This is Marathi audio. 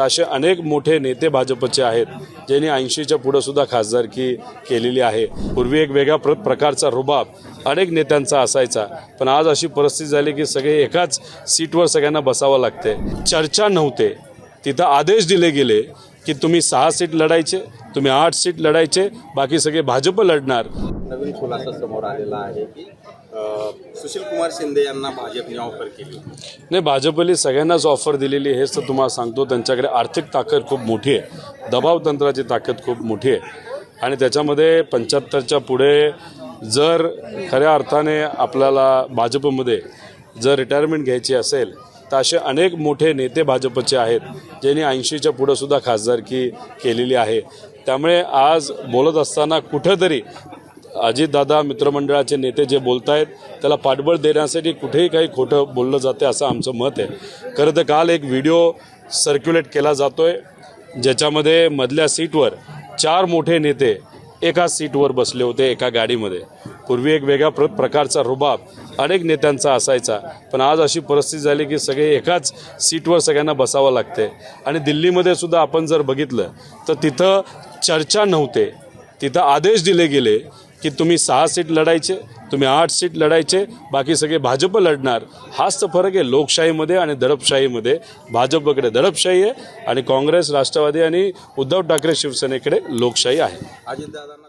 तर असे अनेक मोठे नेते भाजपचे आहेत ज्यांनी ऐंशीच्या पुढं सुद्धा खासदारकी केलेली आहे. पूर्वी एक वेगळ्या प्र प्रकारचा रुबाब अनेक नेत्यांचा असायचा पण आज अशी परिस्थिती झाली की सगळे एकाच सीटवर सगळ्यांना बसावं लागते चर्चा नव्हते. तिथं आदेश दिले गेले की तुम्ही सहा सीट लढायचे तुम्ही आठ सीट लढायचे बाकी सगळे भाजप लढणार. नवीन खुलासा समोर आलेला आहे की सुशील कुमार शिंदे यांना भाजपने ऑफर केली नाही भाजपने सगळ्यांनाच ऑफर दिलेली हेच तर तुम्हाला सांगतो. त्यांच्याकडे आर्थिक ताकद खूप मोठी आहे. दबाव तंत्राची ताकद खूप मोठी आहे. आणि त्याच्यामध्ये पंच्याहत्तरच्या पुढे जर खऱ्या अर्थाने आपल्याला भाजपमध्ये जर रिटायरमेंट घ्यायची असेल तर असे अनेक मोठे नेते भाजपचे आहेत ज्यांनी ऐंशीच्या पुढंसुद्धा खासदारकी केलेली आहे. त्यामुळे आज बोलत असताना कुठंतरी अजितदादा मित्रमंडळाचे नेते जे बोलत आहेत त्याला पाठबळ देण्यासाठी कुठेही काही खोटं बोललं जाते असं आमचं मत आहे. खरं तर काल एक व्हिडिओ सर्क्युलेट केला जातो आहे ज्याच्यामध्ये मधल्या सीटवर चार मोठे नेते एकाच सीटवर बसले होते एका गाडीमध्ये. पूर्वी एक वेगळ्या प्र प्रकारचा रुबाब अनेक नेत्यांचा असायचा पण आज अशी परिस्थिती झाली की सगळे एकाच सीटवर सगळ्यांना बसावं लागते आणि दिल्लीमध्ये सुद्धा आपण जर बघितलं तर तिथं चर्चा नव्हते. तिथं आदेश दिले गेले की तुम्ही सहा सीट लढायचे तुम्ही आठ सीट लढायचे बाकी सगळे भाजप लढणार. हाच तर फरक आहे लोकशाहीमध्ये आणि दडपशाहीमध्ये. भाजपकडे दडपशाही आहे आणि काँग्रेस राष्ट्रवादी आणि उद्धव ठाकरे शिवसेनेकडे लोकशाही आहे. अजितदादांना